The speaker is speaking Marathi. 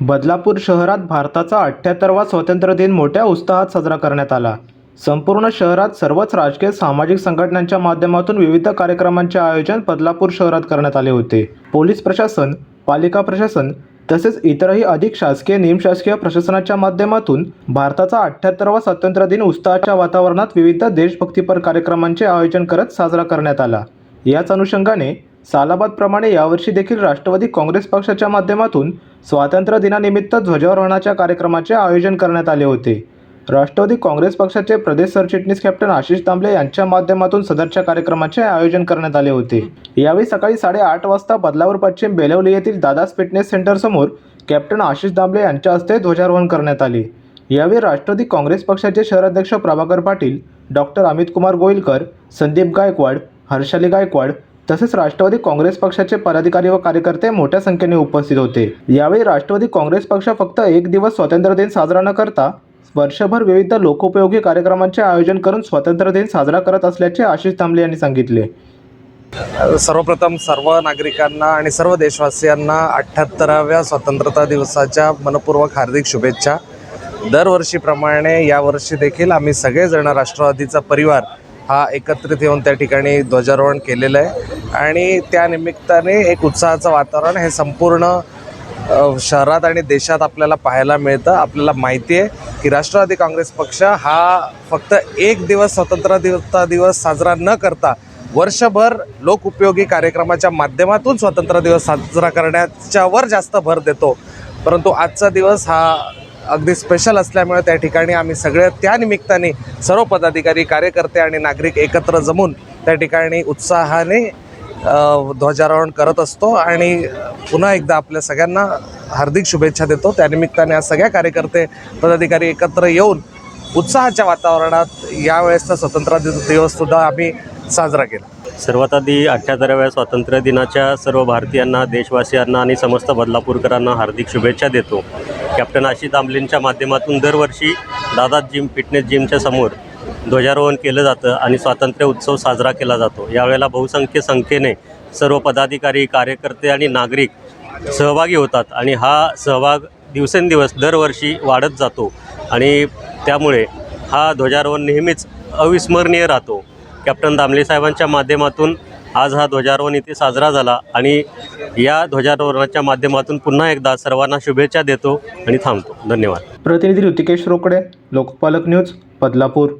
बदलापूर शहरात भारताचा अठ्ठ्याहत्तरवा स्वातंत्र्य दिन मोठ्या उत्साहात साजरा करण्यात आला. संपूर्ण शहरात सर्वच राजकीय सामाजिक संघटनांच्या माध्यमातून विविध कार्यक्रमांचे आयोजन बदलापूर शहरात करण्यात आले होते. पोलीस प्रशासन पालिका प्रशासन तसेच इतरही अधिक शासकीय निमशासकीय प्रशासनाच्या माध्यमातून भारताचा अठ्ठ्याहत्तरवा स्वातंत्र्य दिन उत्साहाच्या वातावरणात विविध देशभक्तीपर कार्यक्रमांचे आयोजन करत साजरा करण्यात आला. याच अनुषंगाने सालाबादप्रमाणे यावर्षी देखील राष्ट्रवादी काँग्रेस पक्षाच्या माध्यमातून स्वातंत्र्य दिनानिमित्त ध्वजारोहणाच्या कार्यक्रमाचे आयोजन करण्यात आले होते. राष्ट्रवादी काँग्रेस पक्षाचे प्रदेश सरचिटणीस कॅप्टन आशिष दामले यांच्या माध्यमातून सदरच्या कार्यक्रमाचे आयोजन करण्यात आले होते. यावेळी सकाळी साडेआठ वाजता बदलापूर पश्चिम बेलवली येथील दादास फिटनेस सेंटर समोर कॅप्टन आशिष दामले यांच्या हस्ते ध्वजारोहण करण्यात आले. यावेळी राष्ट्रवादी काँग्रेस पक्षाचे शहराध्यक्ष प्रभाकर पाटील डॉक्टर अमित कुमार गोयलकर संदीप गायकवाड हर्षाली गायकवाड तसेच राष्ट्रवादी काँग्रेस पक्षाचे पदाधिकारी व कार्यकर्ते मोठ्या संख्येने उपस्थित होते. यावेळी राष्ट्रवादी काँग्रेस पक्ष फक्त एक दिवस स्वातंत्र्य दिन साजरा न करता वर्षभर विविध लोकोपयोगी कार्यक्रमांचे आयोजन करून स्वातंत्र्य दिन साजरा करत असल्याचे आशिष तांबले यांनी सांगितले. सर्वप्रथम सर्व नागरिकांना आणि सर्व देशवासियांना अठ्ठ्याहत्तराव्या स्वतंत्रता दिवसाच्या मनपूर्वक हार्दिक शुभेच्छा. दरवर्षीप्रमाणे यावर्षी देखील आम्ही सगळेजण राष्ट्रवादीचा परिवार हा एकत्रित येऊन त्या ठिकाणी ध्वजारोहण केलेलं आहे. आणि त्या निमित्ताने एक उत्साहाचं वातावरण हे संपूर्ण शहरात आणि देशात आपल्याला पाहायला मिळतं. आपल्याला माहिती आहे की राष्ट्रवादी काँग्रेस पक्ष हा फक्त एक दिवस स्वतंत्रता दिवस साजरा न करता वर्षभर लोकउपयोगी कार्यक्रमाच्या माध्यमातून स्वातंत्र्य दिवस साजरा करण्याच्यावर जास्त भर देतो. परंतु आजचा दिवस हा अगदी स्पेशल असल्यामुळे त्या ठिकाणी आम्ही सगळे त्या निमित्ताने सर्व पदाधिकारी कार्यकर्ते आणि नागरिक एकत्र जमून त्या ठिकाणी उत्साहाने ध्वजारोहण करत असतो आणि पुन्हा एकदा आपल्या सगळ्यांना हार्दिक शुभेच्छा देतो. त्यानिमित्ताने आज सगळ्या कार्यकर्ते पदाधिकारी एकत्र येऊन उत्साहाच्या वातावरणात यावेळेसचा स्वतंत्र दिवससुद्धा आम्ही साजरा केला. सर्वात आधी अठ्ठ्याहत्तराव्या स्वातंत्र्य दिनाच्या सर्व भारतीयांना देशवासियांना आणि समस्त बदलापूरकरांना हार्दिक शुभेच्छा देतो. कॅप्टन आशिष दामलेंच्या माध्यमातून दरवर्षी दादा जिम फिटनेस जिमच्या समोर ध्वजारोहण केलं जातं आणि स्वातंत्र्य उत्सव साजरा केला जातो. यावेळेला बहुसंख्य संख्येने सर्व पदाधिकारी कार्यकर्ते आणि नागरिक सहभागी होतात आणि हा सहभाग दिवसेंदिवस दरवर्षी वाढत जातो आणि त्यामुळे हा ध्वजारोहण नेहमीच अविस्मरणीय राहतो. कॅप्टन दामले साहेबांच्या माध्यमातून आज हा ध्वजारोहण इथे साजरा झाला आणि या ध्वजारोहणाच्या माध्यमातून पुन्हा एकदा सर्वांना शुभेच्छा देतो आणि थांबतो. धन्यवाद. प्रतिनिधी ऋतिकेश रोकडे लोकपालक न्यूज बदलापूर.